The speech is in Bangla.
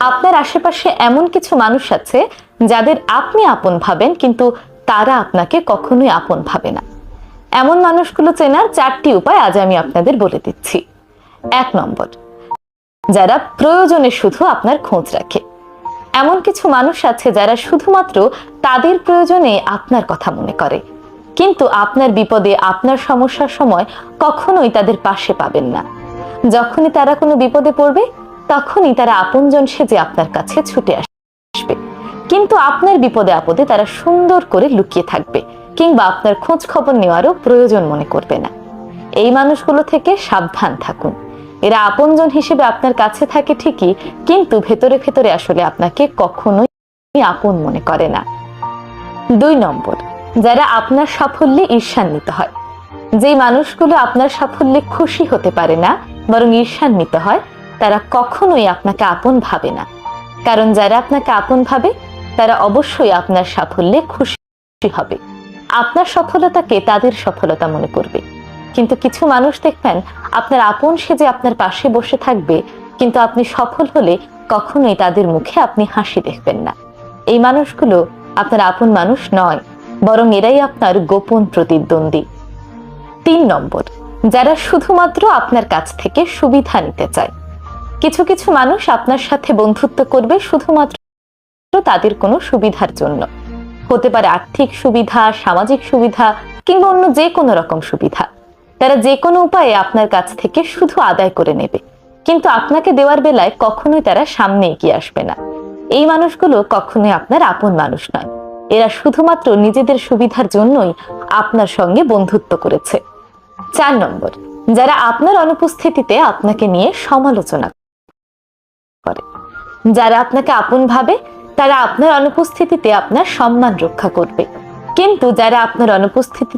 আপনার আশেপাশে এমন কিছু মানুষ আছে যাদের আপনি আপন ভাবেন, কিন্তু তারা আপনাকে কখনোই আপন ভাবে না। এমন মানুষগুলো চেনার চারটি উপায় আজ আমি আপনাদের বলে দিচ্ছি। এক নম্বর, যারা প্রয়োজনে শুধু আপনার খোঁজ রাখে। এমন কিছু মানুষ আছে যারা শুধুমাত্র তাদের প্রয়োজনে আপনার কথা মনে করে, কিন্তু আপনার বিপদে, আপনার সমস্যার সময় কখনোই তাদের পাশে পাবেন না। যখনই তারা কোনো বিপদে পড়বে তখনই তারা আপনজন সেজে আপনার কাছে ছুটে আসবে। কিন্তু আপনার বিপদে আপদে তারা সুন্দর করে লুকিয়ে থাকবে, কিংবা আপনার খোঁজ খবর নেওয়ারও প্রয়োজন মনে করবে না। এই মানুষগুলো থেকে সাবধান থাকুন। এরা আপনজন হিসেবে আপনার কাছে থাকে ঠিকই, কিন্তু ভেতরে ভেতরে আসলে আপনাকে কখনোই আপন মনে করে না। দুই নম্বর, যারা আপনার সাফল্যে ঈর্ষান্বিত হয়। যেই মানুষগুলো আপনার সাফল্যে খুশি হতে পারে না, বরং ঈর্ষান্বিত হয় তারা কখনোই আপনাকে আপন ভাবে না। কারণ যারা আপনাকে আপন ভাবে, তারা অবশ্যই আপনার সাফল্যে খুশি হবে। আপনার সফলতাকে তাদের সফলতা মনে করবে। কিন্তু কিছু মানুষ দেখবেন, আপনার আপন সেজে আপনার পাশে বসে থাকবে, কিন্তু আপনি সফল হলে কখনোই তাদের মুখে আপনি হাসি দেখবেন না। এই মানুষগুলো আপনার আপন মানুষ নয়, বরং এরাই আপনার গোপন প্রতিদ্বন্দ্বী। তিন নম্বর, যারা শুধুমাত্র আপনার কাছ থেকে সুবিধা নিতে চায়। কিছু কিছু মানুষ আপনার সাথে বন্ধুত্ব করবে শুধুমাত্র তাদের কোনো সুবিধার জন্য। হতে পারে আর্থিক সুবিধা, সামাজিক সুবিধা, কিংবা অন্য যে কোনো রকম সুবিধা। তারা যে কোনো উপায়ে আপনার কাছ থেকে শুধু আদায় করে নেবে। কিন্তু আপনাকে দেওয়ার বেলায় কখনোই তারা সামনে এগিয়ে আসবে না। এই মানুষগুলো কখনোই আপনার আপন মানুষ নয়। এরা শুধুমাত্র নিজেদের সুবিধার জন্যই আপনার সঙ্গে বন্ধুত্ব করেছে। চার নম্বর, যারা আপনার অনুপস্থিতিতে আপনাকে নিয়ে সমালোচনা করে যারা আপনাকে আপন ভাবে, তারা আপনার অনুপস্থিতিতে আপনার সম্মান রক্ষা করবে। কিন্তু যারা আপনার অনুপস্থিতি